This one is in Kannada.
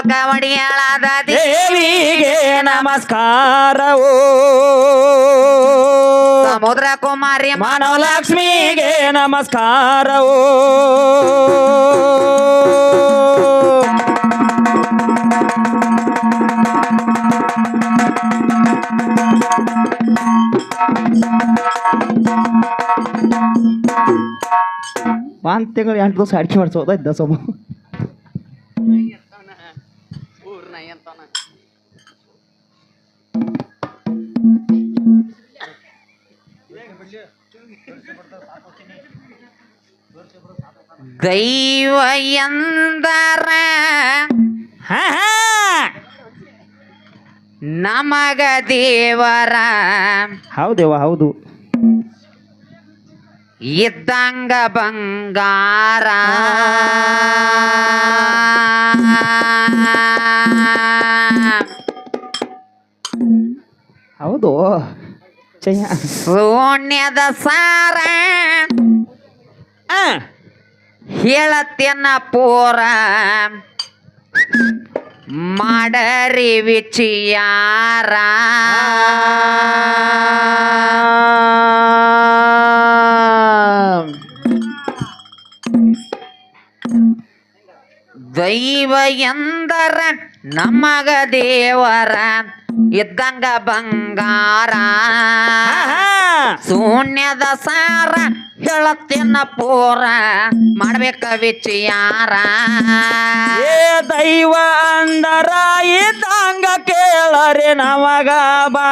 ಕವಡಿಯಾಳದ ದೇವಿಗೆ ನಮಸ್ಕಾರವೋ. ಸಮುದ್ರ ಕುಮಾರಿ ಮನೋಲಕ್ಷ್ಮಿಗೆ ಲಕ್ಷ್ಮಿಗೆ ನಮಸ್ಕಾರವು. ಒಂದ್ ತಿಂಗಳು ಎಂಟು ದಿವಸ ಅಡಿಕೆ ಮಾಡಿಸೋದ ಸೋಮ? ದೈವ ಎಂದರ ಹಾ ಹಾ ನಮಗ ದೇವರ ಹೌದೇವ ಹೌದು. ಇದ್ದಂಗ ಬಂಗಾರ. ಹೌದು. ಸೋಣ್ಯದ ಸಾರ. ಪೋರ ಪೂರ. ಮಾಡರಿ ವಿಚಿಯಾರ ದೈವ ಎಂದರ ನಮಗ ದೇವರ ಇದ್ದಂಗ ಬಂಗಾರ. ಶೂನ್ಯದ ಸಾರ ಹೇಳತ್ತಿನ ಪೂರ ಮಾಡ್ಬೇಕ ವಿಚಾರ. ಏ ದೈವ ಅಂದರ ಇದ್ದಂಗ ಕೇಳರೆ ನಮಗ ಬಾ